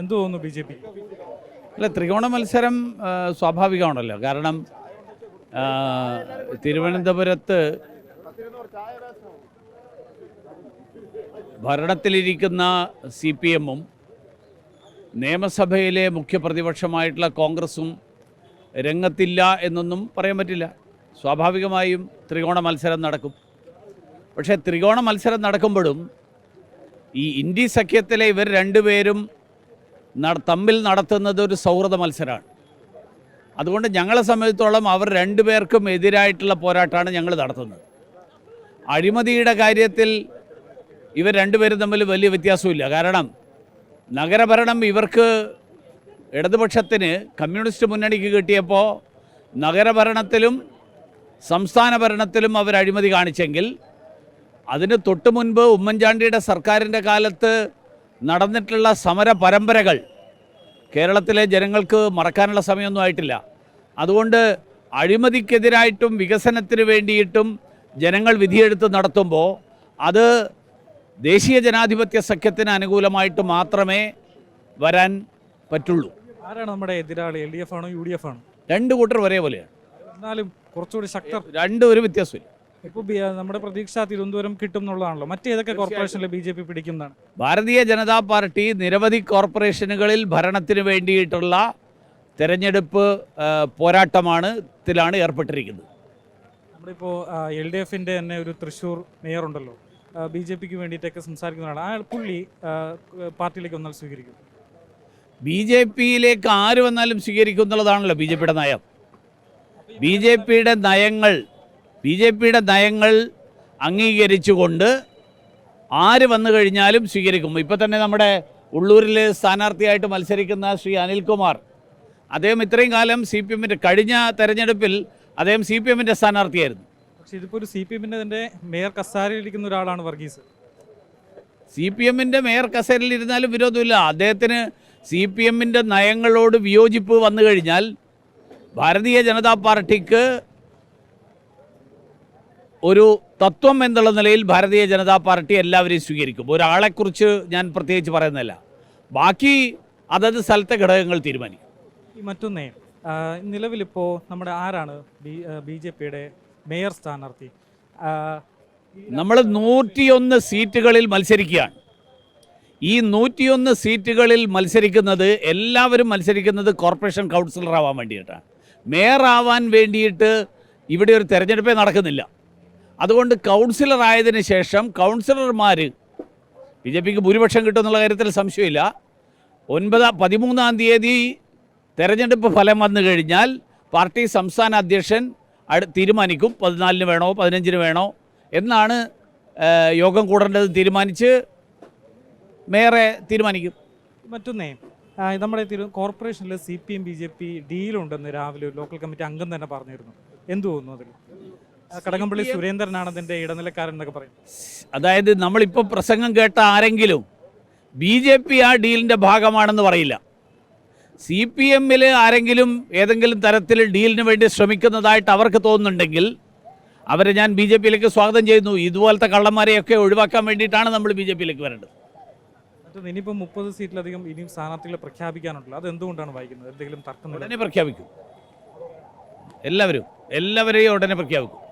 എന്ത് തോന്നുന്നു B J P? അല്ല ത്രികോണ മത്സരം സ്വാഭാവികമാണല്ലോ. കാരണം തിരുവനന്തപുരത്ത് ഭരണത്തിലിരിക്കുന്ന സി പി എമ്മും നിയമസഭയിലെ മുഖ്യപ്രതിപക്ഷമായിട്ടുള്ള കോൺഗ്രസും രംഗത്തില്ല എന്നൊന്നും പറയാൻ പറ്റില്ല. സ്വാഭാവികമായും ത്രികോണ മത്സരം നടക്കും. പക്ഷേ ത്രികോണ മത്സരം നടക്കുമ്പോഴും ഈ ഇന്ത്യ സഖ്യത്തിലെ ഇവർ രണ്ടുപേരും തമ്മിൽ നടത്തുന്നത് ഒരു സൗഹൃദ മത്സരമാണ്. അതുകൊണ്ട് ഞങ്ങളെ സംബന്ധിച്ചോളം അവർ രണ്ടുപേർക്കും എതിരായിട്ടുള്ള പോരാട്ടമാണ് ഞങ്ങൾ നടത്തുന്നത്. അഴിമതിയുടെ കാര്യത്തിൽ ഇവർ രണ്ടുപേരും തമ്മിൽ വലിയ വ്യത്യാസമില്ല കാരണം നഗരഭരണം ഇവർക്ക് ഇടതുപക്ഷത്തിന് കമ്മ്യൂണിസ്റ്റ് മുന്നണിക്ക് കിട്ടിയപ്പോൾ നഗരഭരണത്തിലും സംസ്ഥാന ഭരണത്തിലും അവർ അഴിമതി കാണിച്ചെങ്കിൽ അതിന് തൊട്ടു മുൻപ് ഉമ്മൻചാണ്ടിയുടെ സർക്കാരിന്റെ കാലത്ത് നടന്നിട്ടുള്ള സമര പരമ്പരകൾ കേരളത്തിലെ ജനങ്ങൾക്ക് മറക്കാനുള്ള സമയമൊന്നും ആയിട്ടില്ല. അതുകൊണ്ട് അഴിമതിക്കെതിരായിട്ടും വികസനത്തിന് വേണ്ടിയിട്ടും ജനങ്ങൾ വിധിയെടുത്ത് നടത്തുമ്പോൾ അത് ദേശീയ ജനാധിപത്യ സഖ്യത്തിന് അനുകൂലമായിട്ട് മാത്രമേ വരാൻ പറ്റുള്ളൂ. ആരാണ് നമ്മുടെ എതിരാളി? എൽ ഡി എഫ് ആണോ യു ഡി എഫ് ആണോ? രണ്ട് കൂട്ടർ ഒരേപോലെയാണ് എന്നാലും കുറച്ചുകൂടി ശക്തർ രണ്ടും ഒരു വ്യത്യാസമില്ല. ഇപ്പോൾ നമ്മുടെ പ്രതീക്ഷ തിരുവനന്തപുരം കിട്ടും എന്നുള്ളതാണല്ലോ. മറ്റേതൊക്കെ കോർപ്പറേഷനിൽ B J P പിടിക്കുന്നതാണ്? Bharatiya Janata party നിരവധി കോർപ്പറേഷനുകളിൽ ഭരണത്തിന് വേണ്ടിയിട്ടുള്ള തെരഞ്ഞെടുപ്പ് പോരാട്ടമാണ് ത്തിലാണ് ഏർപ്പെട്ടിരിക്കുന്നത്. നമ്മളിപ്പോൾ എൽ ഡി എഫിന്റെ തന്നെ ഒരു തൃശ്ശൂർ മേയർ ഉണ്ടല്ലോ ബി ജെ പിക്ക് വേണ്ടിയിട്ടൊക്കെ സംസാരിക്കുന്നതാണ്. ആ പുള്ളി പാർട്ടിയിലേക്ക് വന്നാൽ സ്വീകരിക്കും. ബി ജെ പിയിലേക്ക് ആര് വന്നാലും സ്വീകരിക്കും എന്നുള്ളതാണല്ലോ ബി ജെ പിയുടെ നയം. ബി ജെ പിയുടെ നയങ്ങൾ ബി ജെ പിയുടെ നയങ്ങൾ അംഗീകരിച്ചുകൊണ്ട് ആര് വന്നു കഴിഞ്ഞാലും സ്വീകരിക്കും. ഇപ്പോൾ തന്നെ നമ്മുടെ ഉള്ളൂരിൽ സ്ഥാനാർത്ഥിയായിട്ട് മത്സരിക്കുന്ന ശ്രീ അനിൽകുമാർ. അദ്ദേഹം ഇത്രയും കാലം സി പി എമ്മിന്റെ കഴിഞ്ഞ തെരഞ്ഞെടുപ്പിൽ അദ്ദേഹം സി പി എമ്മിന്റെ സ്ഥാനാർത്ഥിയായിരുന്നു. പക്ഷേ ഇതിപ്പോൾ ഒരു സി പി എമ്മിന്റെ മേയർ കസാരയിലിരിക്കുന്ന ഒരാളാണ് വർഗീസ്. സി പി എമ്മിന്റെ മേയർ കസേരയിൽ ഇരുന്നാലും വിരോധമില്ല. അദ്ദേഹത്തിന് സി പി എമ്മിന്റെ നയങ്ങളോട് വിയോജിപ്പ് വന്നു കഴിഞ്ഞാൽ ഭാരതീയ ജനതാ പാർട്ടിക്ക് ഒരു തത്വം എന്നുള്ള നിലയിൽ ഭാരതീയ ജനതാ പാർട്ടി എല്ലാവരെയും സ്വീകരിക്കും. ഒരാളെക്കുറിച്ച് ഞാൻ പ്രത്യേകിച്ച് പറയുന്നില്ല ബാക്കി അതത് സ്ഥലത്തെ ഘടകങ്ങൾ തീരുമാനിക്കും. മറ്റൊന്നേ നിലവിലിപ്പോൾ നമ്മുടെ ആരാണ് ബി ജെ പിയുടെ മേയർ സ്ഥാനാർത്ഥി? നമ്മൾ നൂറ്റിയൊന്ന് സീറ്റുകളിൽ മത്സരിക്കുകയാണ്. ഈ നൂറ്റിയൊന്ന് സീറ്റുകളിൽ മത്സരിക്കുന്നത് എല്ലാവരും മത്സരിക്കുന്നത് കോർപ്പറേഷൻ കൗൺസിലർ ആവാൻ വേണ്ടിയിട്ടാണ്. മേയർ ആവാൻ വേണ്ടിയിട്ട് ഇവിടെ ഒരു തെരഞ്ഞെടുപ്പേ നടക്കുന്നില്ല. അതുകൊണ്ട് കൗൺസിലർ ആയതിനു ശേഷം കൗൺസിലർമാർ ബി ജെ പിക്ക് ഭൂരിപക്ഷം കിട്ടുമെന്നുള്ള കാര്യത്തിൽ സംശയമില്ല. ഒൻപതാം പതിമൂന്നാം തീയതി തെരഞ്ഞെടുപ്പ് ഫലം വന്നു കഴിഞ്ഞാൽ പാർട്ടി സംസ്ഥാന അധ്യക്ഷൻ അടു തീരുമാനിക്കും. പതിനാലിന് വേണോ പതിനഞ്ചിന് വേണോ എന്നാണ് യോഗം കൂടേണ്ടത് തീരുമാനിച്ച് മേയറെ തീരുമാനിക്കും. മറ്റൊന്നേ നമ്മുടെ കോർപ്പറേഷനിൽ C P M B J P ഡീലുണ്ടെന്ന് രാവിലെ ലോക്കൽ കമ്മിറ്റി അംഗം തന്നെ പറഞ്ഞിരുന്നു. എന്തു തോന്നുന്നു അതിൽ? കടകംപള്ളി സുരേന്ദ്രനാണ് അതിന്റെ ഇടനിലക്കാരൻ എന്നൊക്കെ പറയുന്നത്. അതായത് നമ്മളിപ്പോൾ പ്രസംഗം കേട്ട ആരെങ്കിലും ബി ജെ പി ആ ഡീലിന്റെ ഭാഗമാണെന്ന് പറയില്ല. സി പി എമ്മിൽ ആരെങ്കിലും ഏതെങ്കിലും തരത്തിൽ ഡീലിന് വേണ്ടി ശ്രമിക്കുന്നതായിട്ട് അവർക്ക് തോന്നുന്നുണ്ടെങ്കിൽ അവരെ ഞാൻ ബി ജെ പിയിലേക്ക് സ്വാഗതം ചെയ്യുന്നു. ഇതുപോലത്തെ കള്ളന്മാരെയൊക്കെ ഒഴിവാക്കാൻ വേണ്ടിയിട്ടാണ് നമ്മൾ ബി ജെ പിയിലേക്ക് വരേണ്ടത്. മറ്റൊന്ന് ഇനിയിപ്പോൾ മുപ്പത് സീറ്റിലധികം ഇനിയും സ്ഥാനാർത്ഥികളെ പ്രഖ്യാപിക്കാനുണ്ടല്ലോ. അത് എന്തുകൊണ്ടാണ് വായിക്കുന്നത്? എന്തെങ്കിലും തർക്കം ഉടനെ പ്രഖ്യാപിക്കും. എല്ലാവരും എല്ലാവരെയും ഉടനെ പ്രഖ്യാപിക്കും.